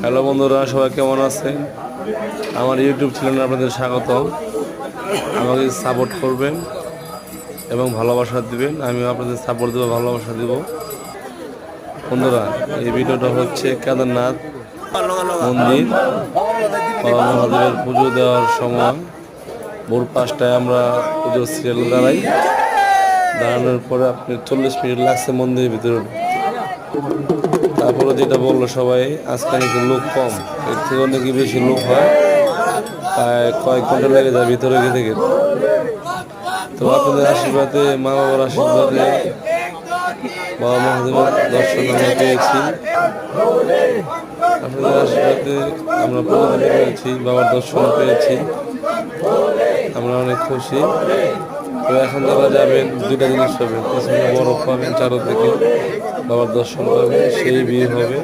Hello বন্ধুরা, সবাই কেমন আছেন? আমার ইউটিউব চ্যানেলে আপনাদের স্বাগত আমাকে সাপোর্ট করবেন এবং ভালোবাসা দিবেন। আমিও আপনাদের সাপোর্ট দেবো, ভালোবাসা দেব। বন্ধুরা, এই ভিডিওটা হচ্ছে কেদারনাথ মন্দির। মহাদেবের পুজো দেওয়ার সময় ভোর পাঁচটায় আমরা পুজোর সিরিয়াল দাঁড়াই। দাঁড়ানোর পরে আপনি চল্লিশ মিনিট লাগছে মন্দিরের ভিতরে। তারপরে যেটা বলল সবাই, আজকে নাকি লোক কম। এর থেকে নাকি বেশি লোক হয়। কয়েক ঘণ্টা লেগে যায় ভিতরে গেতে গেতে তো আপনাদের আশীর্বাদে মা বাবার আশীর্বাদে বাবা মহাদেবের দর্শন আমরা পেয়েছি। আপনাদের আশীর্বাদে আমরা পেয়েছি বাবার দর্শন পেয়েছি। আমরা অনেক খুশি। যারা যাবেন দুটা জিনিস পাবেন প্রথমে বরফ পাবেন চারোদিকে বাবার দর্শন পাবেন সেই বিয়ে হবে।